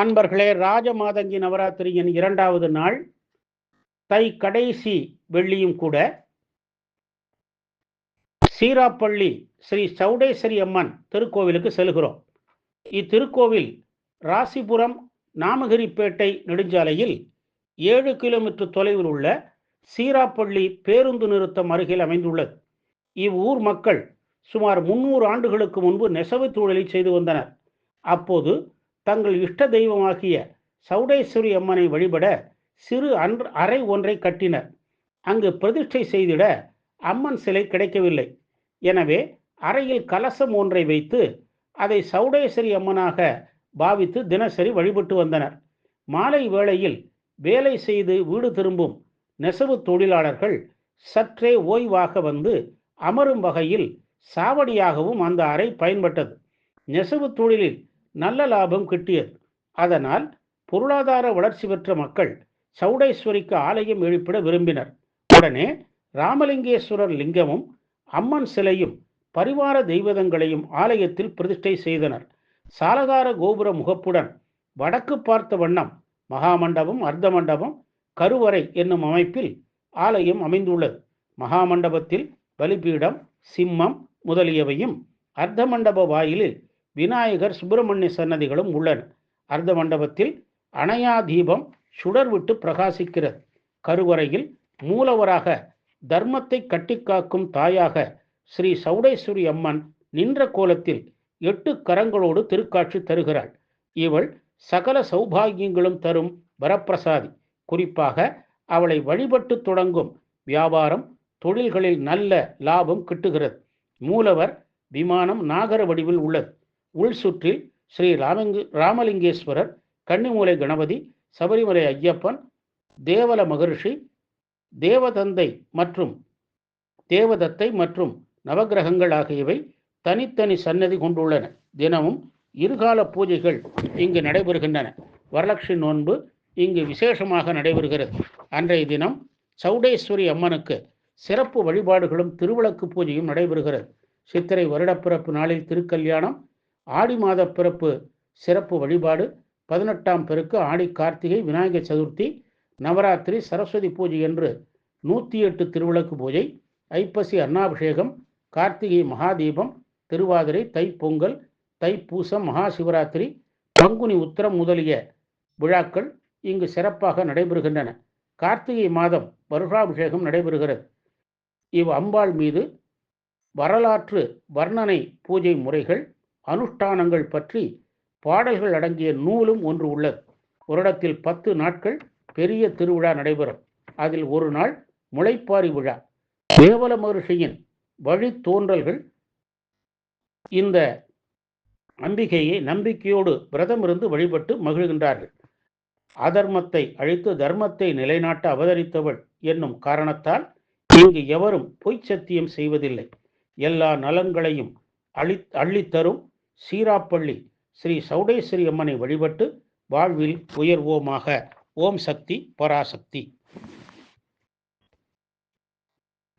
அன்பர்களே ராஜமாதங்கி நவராத்திரியின் இரண்டாவது நாள். தை கடைசி வெள்ளியும் கூட. சீராப்பள்ளி ஸ்ரீ சவுடேஸ்வரி அம்மன் திருக்கோவிலுக்கு செல்கிறோம். இத்திருக்கோவில் ராசிபுரம் நாமகிரிப்பேட்டை நெடுஞ்சாலையில் ஏழு கிலோமீட்டர் தொலைவில் உள்ள சீராப்பள்ளி பேருந்து நிறுத்தம் அருகில் அமைந்துள்ளது. இவ்வூர் மக்கள் சுமார் முன்னூறு ஆண்டுகளுக்கு முன்பு நெசவு தொழிலை செய்து வந்தனர். அப்போது தங்கள் இஷ்ட தெய்வமாகிய சௌடேஸ்வரி அம்மனை வழிபட சிறு அன்று அறை ஒன்றை கட்டினர். அங்கு பிரதிஷ்டை செய்திட அம்மன் சிலை கிடைக்கவில்லை. எனவே அறையில் கலசம் ஒன்றை வைத்து அதை சௌடேஸ்வரி அம்மனாக பாவித்து தினசரி வழிபட்டு வந்தனர். மாலை வேளையில் வேலை செய்து வீடு திரும்பும் நெசவு தொழிலாளர்கள் சற்றே ஓய்வாக வந்து அமரும் வகையில் சாவடியாகவும் அந்த அறை பயன்பட்டது. நெசவு தொழிலில் நல்ல லாபம் கிட்டியது. அதனால் பொருளாதார வளர்ச்சி பெற்ற மக்கள் சௌடேஸ்வரிக்கு ஆலயம் எழுப்பிட விரும்பினர். உடனே ராமலிங்கேஸ்வரர் லிங்கமும் அம்மன் சிலையும் பரிவார தெய்வதங்களையும் ஆலயத்தில் பிரதிஷ்டை செய்தனர். சாலகார கோபுர முகப்புடன் வடக்கு பார்த்த வண்ணம் மகாமண்டபம் அர்த்த மண்டபம் கருவறை என்னும் அமைப்பில் ஆலயம் அமைந்துள்ளது. மகாமண்டபத்தில் பலிபீடம் சிம்மம் முதலியவையும் அர்த்த மண்டப வாயிலில் விநாயகர் சுப்பிரமணிய சன்னதிகளும் உள்ளன. அர்த்த மண்டபத்தில் அணையா தீபம் சுடர் விட்டு பிரகாசிக்கிறது. கருவறையில் மூலவராக தர்மத்தை கட்டிக்காக்கும் தாயாக ஸ்ரீ சௌடேஸ்வரி அம்மன் நின்ற கோலத்தில் எட்டு கரங்களோடு திருக்காட்சி தருகிறாள். இவள் சகல சௌபாகியங்களும் தரும் வரப்பிரசாதி. குறிப்பாக அவளை வழிபட்டு தொடங்கும் வியாபாரம் தொழில்களில் நல்ல லாபம் கிட்டுகிறது. மூலவர் விமானம் நாகர வடிவில் உள்ளது. உள் சுற்றில் ஸ்ரீ ராமங்கு ராமலிங்கேஸ்வரர் கன்னிமூலை கணபதி சபரிமலை ஐயப்பன் தேவல மகரிஷி தேவதந்தை மற்றும் தேவதத்தை மற்றும் நவகிரகங்கள் ஆகியவை தனித்தனி சன்னதி கொண்டுள்ளன. தினமும் இருகால பூஜைகள் இங்கு நடைபெறுகின்றன. வரலட்சுமி நோன்பு இங்கு விசேஷமாக நடைபெறுகிறது. அன்றைய தினம் சௌடேஸ்வரி அம்மனுக்கு சிறப்பு வழிபாடுகளும் திருவிளக்கு பூஜையும் நடைபெறுகிறது. சித்திரை வருடப்பிறப்பு நாளில் திருக்கல்யாணம் ஆடி மாத பிறப்பு சிறப்பு வழிபாடு. பதினெட்டாம் பெருக்கு ஆடி கார்த்திகை விநாயகர் சதுர்த்தி நவராத்திரி சரஸ்வதி பூஜை என்று நூற்றி எட்டு திருவிளக்கு பூஜை ஐப்பசி அன்னாபிஷேகம் கார்த்திகை மகாதீபம் திருவாதிரை தைப்பொங்கல் தைப்பூசம் மகா சிவராத்திரி பங்குனி உத்திரம் முதலிய விழாக்கள் இங்கு சிறப்பாக நடைபெறுகின்றன. கார்த்திகை மாதம் வருஷாபிஷேகம் நடைபெறுகிறது. இவ் அம்பாள் மீது வரலாற்று வர்ணனை பூஜை முறைகள் அனுஷ்டானங்கள் பற்றி பாடல்கள் அடங்கிய நூலும் ஒன்று உள்ளது. வருடத்தில் பத்து நாட்கள் பெரிய திருவிழா நடைபெறும். அதில் ஒரு நாள் முளைப்பாரி விழா. தேவல மகர்ஷியின் வழித்தோன்றல்கள் இந்த நம்பிக்கையை நம்பிக்கையோடு விரதமிருந்து வழிபட்டு மகிழ்கின்றார்கள். அதர்மத்தை அழித்து தர்மத்தை நிலைநாட்ட அவதரித்தவள் என்னும் காரணத்தால் இங்கு எவரும் பொய்ச் சத்தியம் செய்வதில்லை. எல்லா நலன்களையும் அழி அள்ளித்தரும் சீராப்பள்ளி ஸ்ரீ சௌடேஸ்வரி அம்மனை வழிபட்டு வாழ்வில் உயர்வோமாக. ஓம் சக்தி பராசக்தி.